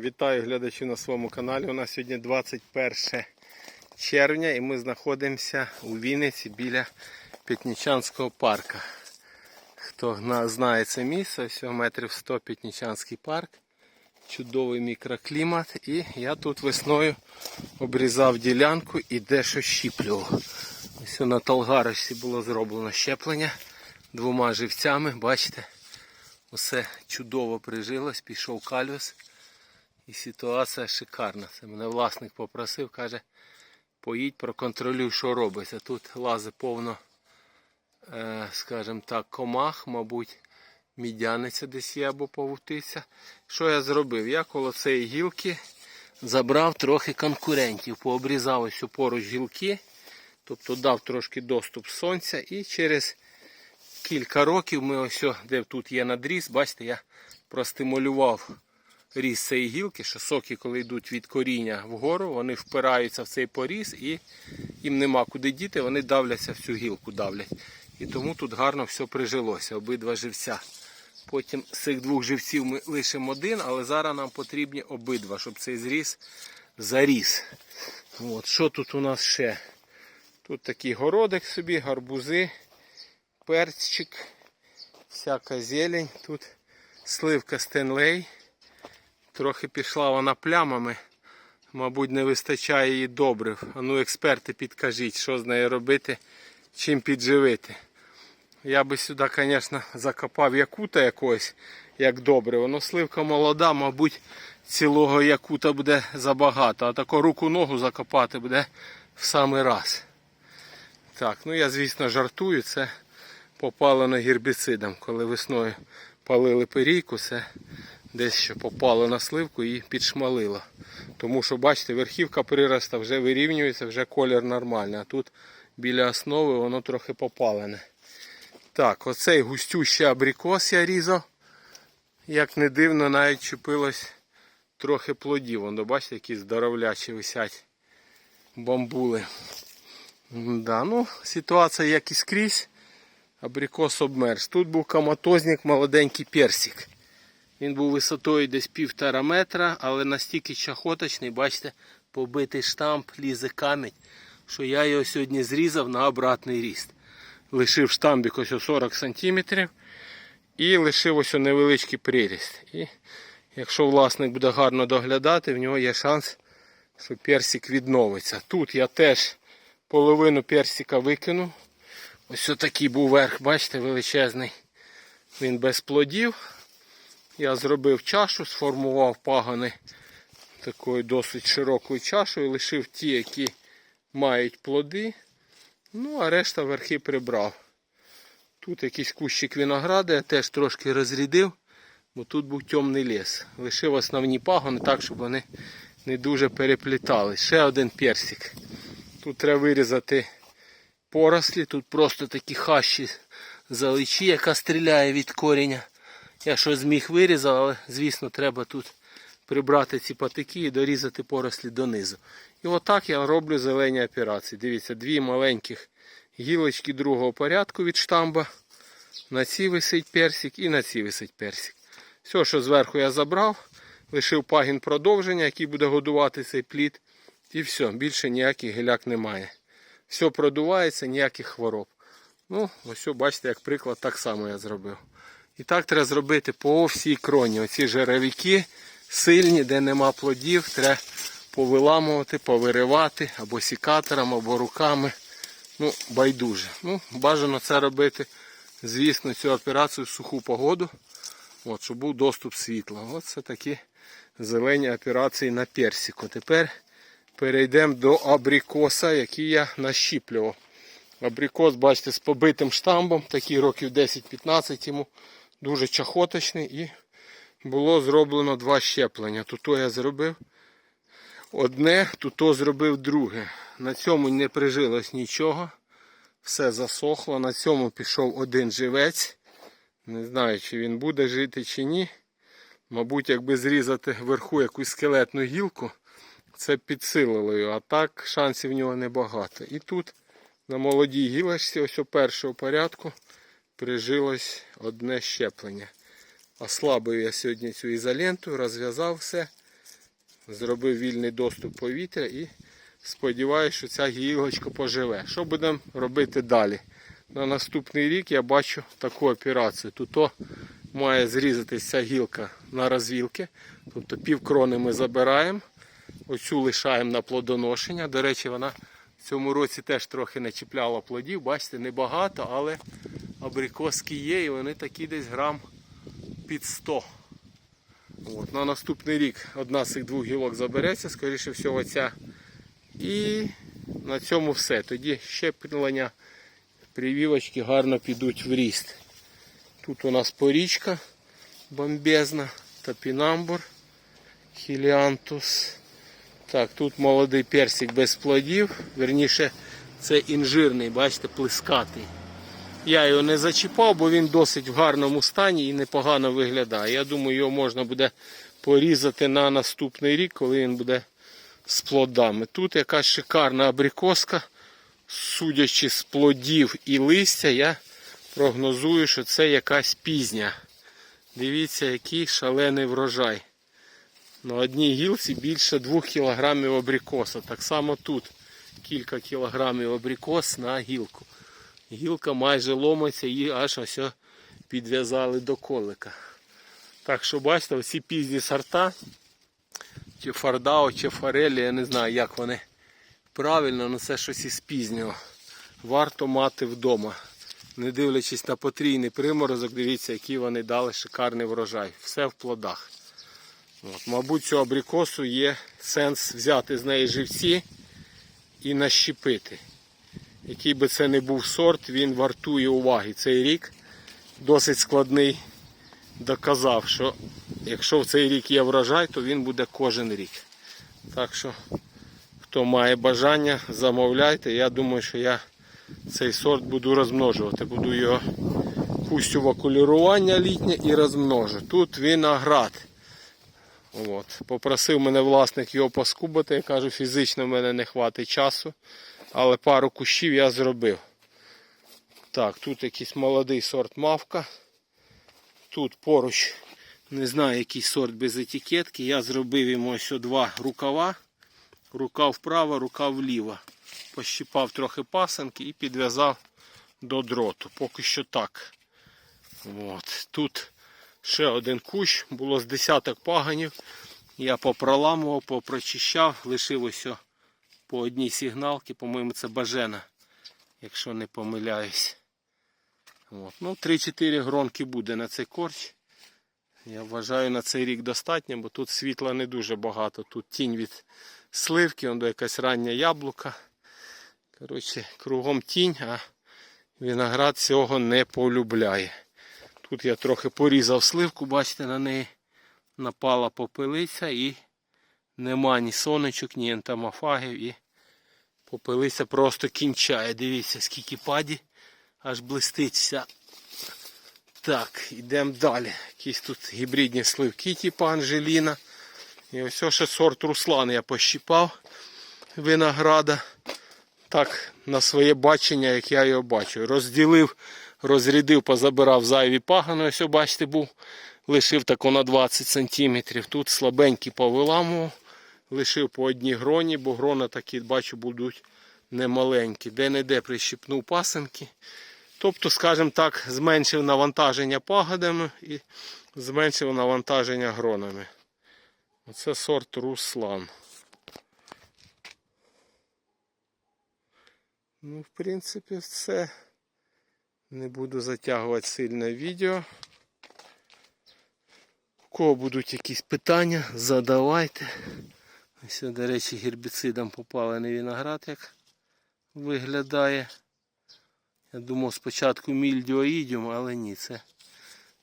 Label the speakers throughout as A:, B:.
A: Вітаю глядачів на своєму каналі. У нас сьогодні 21 червня і ми знаходимося у Вінниці біля П'ятнічанського парка. Хто знає це місце, всього метрів 100 П'ятнічанський парк. Чудовий мікроклімат. І я тут весною обрізав ділянку і дещо щіплював. Ось на Толгарочці було зроблено щеплення двома живцями. Бачите? Усе чудово прижилось, пішов кальвус. І ситуація шикарна. Це мене власник попросив, каже, поїдь, проконтролюй, що робиться. Тут лази повно, е, скажімо так, комах, мабуть, мідяниця десь є або павутиця. Що я зробив? Я коло цієї гілки забрав трохи конкурентів, пообрізав ось поруч гілки, тобто дав трошки доступ сонця і через кілька років ми ось, де тут є надріз, бачите, я простимулював ріст цієї гілки, що соки, коли йдуть від коріння вгору, вони впираються в цей поріз і їм нема куди діти, вони давляться всю гілку давлять. І тому тут гарно все прижилося, обидва живця. Потім з цих двох живців ми лишимо один, але зараз нам потрібні обидва, щоб цей зріз заріс. От, що тут у нас ще? Тут такий городик собі, гарбузи, перчик, всяка зелень. Тут сливка Стенлей. Трохи пішла вона плямами. Мабуть, не вистачає її добрив. А ну, експерти, підкажіть, що з нею робити, чим підживити. Я би сюди, звісно, закопав якута якогось, як добре. Воно сливка молода, мабуть, цілого якута буде забагато. А таку руку-ногу закопати буде в самий раз. Так, ну я, звісно, жартую. Це попало на гербіцидом. Коли весною палили перійку, це десь що попало на сливку і підшмалило. Тому що, бачите, верхівка прироста вже вирівнюється, вже колір нормальний. А тут біля основи воно трохи попалене. Так, оцей густющий абрикос я різав. Як не дивно, навіть чепилось трохи плодів. Воно, бачите, які здоровлячі висять бамбули. Да, ну, Ситуація як і скрізь. Абрикос обмерз. Тут був каматозник, молоденький персик. Він був висотою десь півтора метра, але настільки чахоточний, бачите, побитий штамп, лізе камінь, що я його сьогодні зрізав на обратний ріст. Лишив штамбик ось 40 см і лишив ось невеличкий приріст. І якщо власник буде гарно доглядати, в нього є шанс, що персик відновиться. Тут я теж половину персика викинув. Ось такий був верх, бачите, величезний. Він без плодів. Я зробив чашу, сформував пагони такою досить широкою чашою, лишив ті, які мають плоди. Ну, а решта верхи прибрав. Тут якийсь кущик винограду, я теж трошки розрядив, бо тут був темний ліс. Лишив основні пагони так, щоб вони не дуже переплітались. Ще один персик. Тут треба вирізати порослі, тут просто такі хащі заличі, яка стріляє від коріння. Я щось зміг вирізав, але звісно треба тут прибрати ці патики і дорізати порослі донизу. І отак я роблю зелені операції. Дивіться, дві маленьких гілочки другого порядку від штамба. На цій висить персик і на цій висить персик. Все, що зверху я забрав, лишив пагін продовження, який буде годувати цей плід. І все, більше ніяких гіляк немає. Все продувається, ніяких хвороб. Ну, ось, бачите, як приклад, так само я зробив. І так треба зробити по всій кроні. Оці жеревики сильні, де нема плодів, треба повиламувати, повиривати або сікатором, або руками. Ну, байдуже. Ну, Бажано це робити, звісно, цю операцію в суху погоду, от, щоб був доступ світла. Ось це такі зелені операції на персику. Тепер перейдемо до абрикоса, який я нащіплював. Абрикос, бачите, з побитим штамбом, такий років 10-15 йому дуже чахоточний і було зроблено два щеплення. Тут я зробив одне, тут зробив друге. На цьому не прижилось нічого. Все засохло. На цьому пішов один живець. Не знаю, чи він буде жити, чи ні. Мабуть, якби зрізати вверху якусь скелетну гілку, це підсилило його. А так шансів в нього небагато. І тут на молодій гілочці, ось у першого порядку, прижилось одне щеплення. Ослабив я сьогодні цю ізоленту, розв'язав все. зробив вільний доступ повітря і сподіваюся, що ця гілочка поживе. Що будемо робити далі? На наступний рік я бачу таку операцію. Тут о, має зрізатися гілка на розвілки. Тобто пів крони ми забираємо, оцю лишаємо на плодоношення. До речі, вона в цьому році теж трохи не чіпляла плодів. Бачите, небагато, але абрикоски є і вони такі десь грам під 100. От, на наступний рік одна з цих двох гілок забереться, скоріше всього, ця. І на цьому все. Тоді щеплення прививочки гарно підуть в ріст. Тут у нас порічка бомбезна, топінамбур, хіліантус. Так, тут молодий персик без плодів. Верніше, це інжирний, бачите, плескатий. Я його не зачіпав, бо він досить в гарному стані і непогано виглядає. Я думаю, його можна буде порізати на наступний рік, коли він буде з плодами. Тут якась шикарна абрикоска. Судячи з плодів і листя, я прогнозую, що це якась пізня. Дивіться, який шалений врожай. На одній гілці більше 2 кг абрикоса. Так само тут кілька кілограмів абрикос на гілку. Гілка майже ломиться, її аж ось підв'язали до колика. Так що бачите, всі пізні сорта, чи фардао, чи форелі, я не знаю, як вони правильно, але це щось із пізнього. Варто мати вдома. Не дивлячись на потрійний приморозок, дивіться, які вони дали шикарний врожай. Все в плодах. От, мабуть, цю абрикосу є сенс взяти з неї живці і нащепити. Який би це не був сорт, він вартує уваги. Цей рік досить складний. Доказав, що якщо в цей рік є врожай, то він буде кожен рік. Так що, хто має бажання, замовляйте. Я думаю, що я цей сорт буду розмножувати. Буду його пустю в окулірування літнє і розмножу. Тут виноград. От. Попросив мене власник його поскубати. Я кажу, фізично в мене не хватить часу. Але пару кущів я зробив. Так, тут якийсь молодий сорт мавка. Тут поруч, не знаю, який сорт без етикетки. Я зробив йому ось два рукава. Рука вправо, рука вліво. Пощипав трохи пасанки і підв'язав до дроту. Поки що так. От. Тут ще один кущ, було з десяток паганів. Я попроламував, попрочищав, лишив ось по одній сигналці, по-моєму, це бажена, якщо не помиляюсь. От. Ну, 3-4 гронки буде на цей корч. Я вважаю на цей рік достатньо, бо тут світла не дуже багато. Тут тінь від сливки, он до якась рання яблука. Коротше, кругом тінь, а виноград цього не полюбляє. Тут я трохи порізав сливку, бачите, на неї напала попелиця і нема ні сонечок, ні ентомофагів і попелиця просто кінчає. Дивіться, скільки паді, аж блистить вся. Так, йдемо далі. Якісь тут гібридні сливки, типу Анжеліна. І ось ще сорт Руслан я пощипав винограда. Так, на своє бачення, як я його бачу. Розділив, розрядив, позабирав зайві пагани. Ось, бачите, був. Лишив тако на 20 см. Тут слабенький повиламував. Лишив по одній гроні, бо грона такі, бачу, будуть немаленькі. Де-не-де прищипнув пасенки. Тобто, скажімо так, зменшив навантаження пагодами і зменшив навантаження гронами. Оце сорт Руслан. Ну, в принципі, все. Не буду затягувати сильно відео. У кого будуть якісь питання, задавайте. Ось, до речі, гербіцидом попалений виноград, як виглядає. Я думав спочатку мільдіоїдіум, але ні, це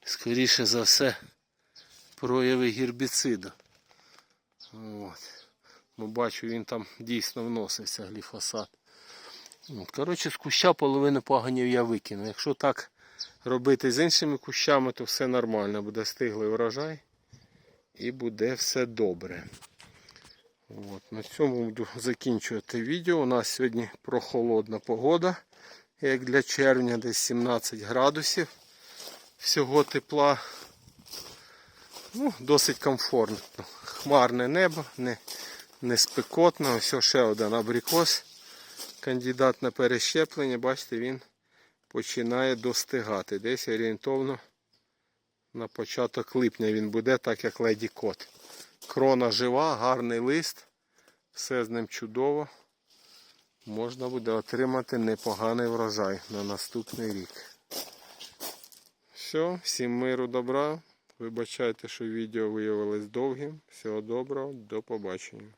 A: скоріше за все прояви гербіциду. От. Ну, бачу, він там дійсно вносився гліфосат. От. Коротше, з куща половину паганів я викину. Якщо так робити з іншими кущами, то все нормально. Буде стиглий врожай і буде все добре. От. На цьому буду закінчувати відео. У нас сьогодні прохолодна погода, як для червня, десь 17 градусів. Всього тепла. Ну, Досить комфортно. хмарне небо, не, не спекотно. Ось ще один абрикос. Кандидат на перещеплення, бачите, він починає достигати. Десь орієнтовно на початок липня він буде, так як леді кот. Крона жива, гарний лист. Все з ним чудово. Можна буде отримати непоганий врожай на наступний рік. Все, всім миру, добра. Вибачайте, що відео виявилось довгим. Всього доброго, до побачення.